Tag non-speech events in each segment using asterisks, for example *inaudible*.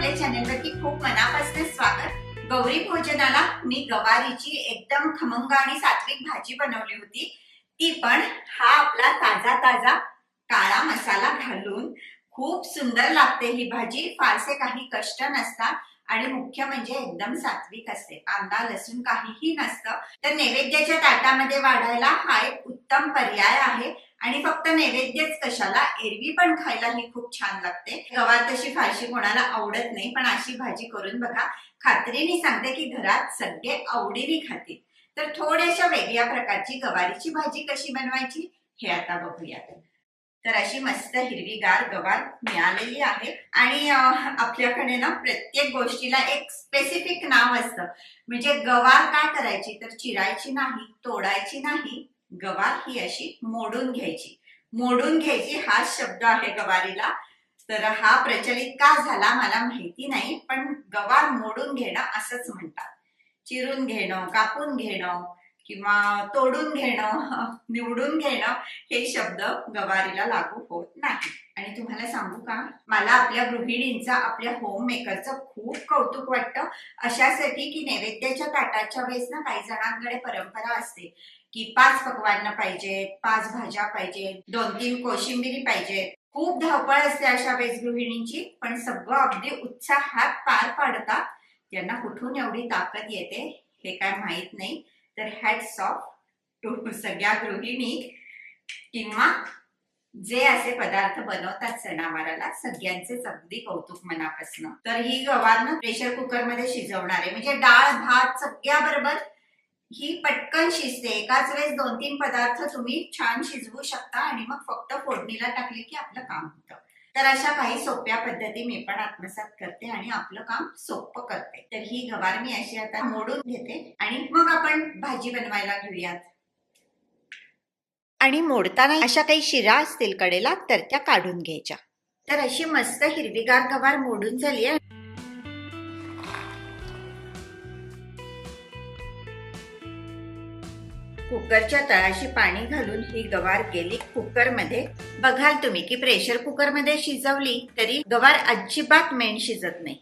आपल्या चॅनेलवरती खूप मनापासून स्वागत. गौरी भोजनाला मी गवारीची एकदम खमंग आणि सात्विक भाजी बनवली होती ती पण हा आपला ताजा ताजा काळा मसाला घालून. खूप सुंदर लागते ही भाजी फारसे काही कष्ट नसतात आणि मुख्य म्हणजे एकदम सात्विक असते. कांदा लसूण काहीही नसतं. तर नैवेद्याच्या ताटामध्ये वाढायला हा एक उत्तम पर्याय आहे. आणि फक्त नैवेद्यच कशाला? एरवी पण खायला ही खूप छान लागते. गवार तशी फारशी कोणाला आवडत नाही पण अशी भाजी करून बघा. खात्रीने सांगते की घरात सगळे आवडीने खातील. तर थोड्याशा वेगळ्या प्रकारची गवारीची भाजी कशी बनवायची हे आता बघूया तर अशी मस्त हिरवीगार गवार मिळालेली आहे. आणि आपल्याकडे ना प्रत्येक गोष्टीला एक स्पेसिफिक नाव असतं. म्हणजे गवार काय करायची? तर चिरायची नाही तोडायची नाही गवार ही अशी मोडून घ्यायची. मोडून घ्यायची हा शब्द आहे गवारीला. तर हा प्रचलित का झाला मला माहिती नाही पण गवार मोडून घेणं असंच म्हणतात. चिरून घेणं कापून घेणं किंवा तोडून घेणं *laughs* निवडून घेणं हे शब्द गवारीला लागू होत नाही. आणि तुम्हाला सांगू का? मला आपल्या गृहिणींचा आपल्या होम मेकरचं खूप कौतुक वाटतं. अशासाठी की नैवेद्याच्या ताटाच्या वेळेस ना काही जणांकडे परंपरा असते. की पाच पकवान पाहिजेत पाच भाज्या पाहिजेत दोन तीन कोशिंबिरी पाहिजेत. खूप धावपळ असते अशा वेळेस गृहिणींची पण सगळं अगदी उत्साहात पार पाडतात. त्यांना कुठून एवढी ताकद येते हे काय माहीत नाही. तर हॅट्स ऑफ टू सगळ्या गृहिणी किंवा जे असे पदार्थ बनवतात सणावाराला सगळ्यांचेच अगदी कौतुक मनापासून. तर ही गवारनं प्रेशर कुकरमध्ये शिजवणार आहे म्हणजे डाळ भात सगळ्या बरोबर ही पटकन शिजते. एकाच वेळेस दोन तीन पदार्थ तुम्ही छान शिजवू शकता आणि मग फक्त फोडणीला टाकले की आपलं काम होतं. तर अशा काही सोप्या पद्धती मी पण आत्मसात करते आणि आपलं काम सोपं करते. तर ही गवार मी अशी आता मोडून घेते आणि मग आपण भाजी बनवायला घेऊयात. आणि मोडताना अशा काही शिरा असतील कडेला तर त्या काढून घ्यायच्या. तर अशी मस्त हिरवीगार गवार मोडून झाली आहे. कुकरच्या तळाशी पाणी घालून ही गवार गेली कुकरमध्ये. बघाल तुम्ही की प्रेशर कुकरमध्ये शिजवली तरी गवार अजिबात मेण शिजत नाही.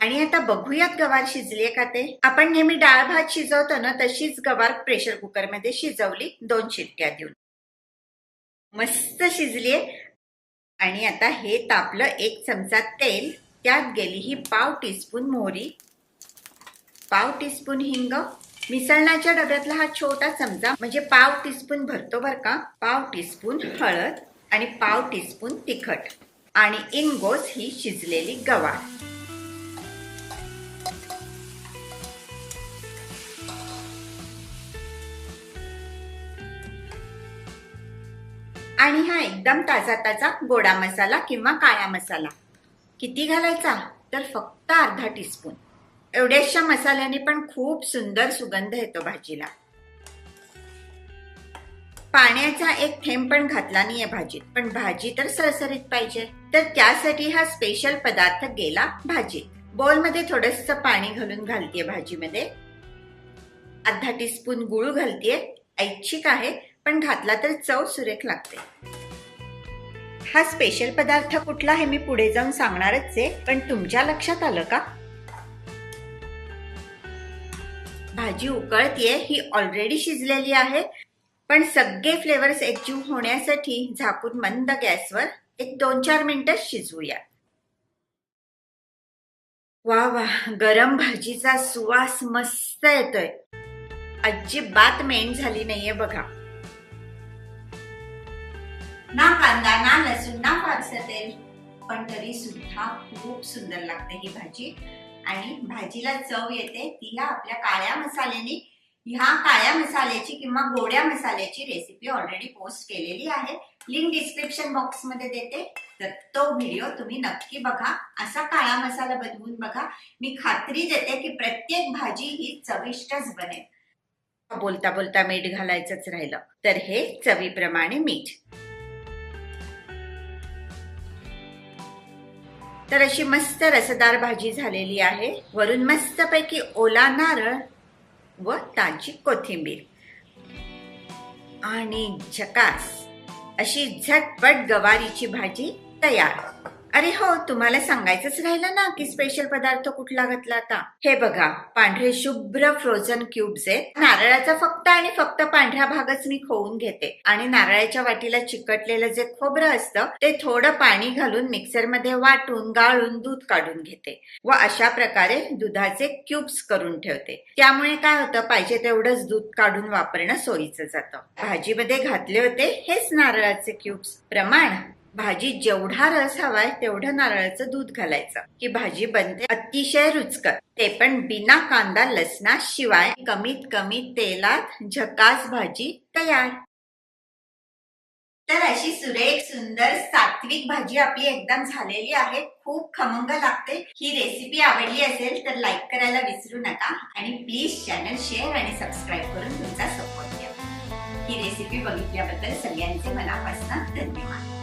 आणि आता बघूयात गवार शिजलीये का ते? आपण नेहमी डाळ भात शिजवतो ना तशीच गवार प्रेशर कुकरमध्ये शिजवली दोन शिट्ट्या देऊन. मस्त शिजलीये. आणि आता हे तापलं एक चमचा तेल त्यात गेली ही पाव टीस्पून मोहरी. पाव टीस्पून हिंग मिसळण्याच्या डब्यातला हा छोटा चमचा म्हणजे पाव टीस्पून भरतो बर का? पाव टीस्पून हळद आणि पाव टीस्पून तिखट. आणि इनगोस ही शिजलेली गवार. आणि हा एकदम ताजा ताजा गोडा मसाला किंवा काळा मसाला. किती घालायचा? तर फक्त अर्धा टीस्पून. एवढ्याशा मसाल्याने पण खूप सुंदर सुगंध येतो भाजीला. पाण्याचा एक थेंब पण घातला नाहीये भाजीत पण भाजी तर सरसरीत पाहिजे. तर त्यासाठी हा स्पेशल पदार्थ गेला भाजीत. बोलमध्ये थोडस पाणी घालून घालतीये भाजीमध्ये. अर्धा टीस्पून गुळ घालतीये ऐच्छिक आहे पण घातला तर चव सुरेख लागते. हा स्पेशल पदार्थ कुठला हे मी पुढे जाऊन सांगणारच आहे पण तुमच्या लक्षात आलं का? भाजी उकळतीये ही ऑलरेडी शिजलेली आहे. पण सगळे फ्लेवर्स एकजीव होण्यासाठी झाकून मंद गॅसवर एक दोन चार मिनिटं शिजवूया. वा वा गरम भाजीचा सुवास मस्त येतोय. अजिबात मेंढ झाली नाहीये बघा. ना कांदा ना लसूण ना फारसं तेल पण तरी सुद्धा खूप सुंदर लागते ही भाजी. आणि भाजीला चव येते. ती ह्या आपल्या काळ्या मसाल्याने ह्या काळ्या मसाल्याची किंवा गोड्या मसाल्याची रेसिपी ऑलरेडी पोस्ट केलेली आहे. लिंक डिस्क्रिप्शन बॉक्समध्ये देते. तर तो व्हिडिओ तुम्ही नक्की बघा. असा काळा मसाला बनवून बघा. मी खात्री देते की प्रत्येक भाजी ही चविष्टच बनेल. बोलता बोलता मीठ घालायचंच राहिलं. तर हे चवीप्रमाणे मीठ. तर अशी मस्त रसदार भाजी झालेली आहे. वरून मस्तपैकी ओला नारळ व ताजी कोथिंबीर. आणि झकास. अशी झटपट गवारीची भाजी तयार. अरे हो तुम्हाला सांगायचंच राहिलं ना की स्पेशल पदार्थ कुठला घातला आता हे बघा पांढरे शुभ्र फ्रोझन क्यूब्स आहेत. नारळाचा फक्त आणि फक्त पांढरा भागच मी खोवून घेते. आणि नारळाच्या वाटीला चिकटलेलं जे खोबरं असतं ते थोडं पाणी घालून मिक्सरमध्ये वाटून गाळून दूध काढून घेते. व अशा प्रकारे दुधाचे क्यूब्स करून ठेवते. त्यामुळे काय होतं पाहिजे तेवढंच दूध काढून वापरणं सोयीचं जातं. भाजीमध्ये घातले होते हेच नारळाचे क्यूब्स प्रमाण भाजी जेवढा रस हवाय तेवढं नारळाचं दूध घालायचं. की भाजी बनते अतिशय रुचकर. ते पण बिना कांदा लसणा शिवाय कमीत कमी तेलात झकास भाजी तयार. तर अशी सुरेख सुंदर सात्विक भाजी आपली एकदम झालेली आहे. खूप खमंग लागते. ही रेसिपी आवडली असेल तर लाईक करायला विसरू नका आणि प्लीज चॅनल शेअर आणि सबस्क्राईब करून तुमचा सपोर्ट द्या ही रेसिपी बघितल्याबद्दल सगळ्यांचे मनापासून धन्यवाद.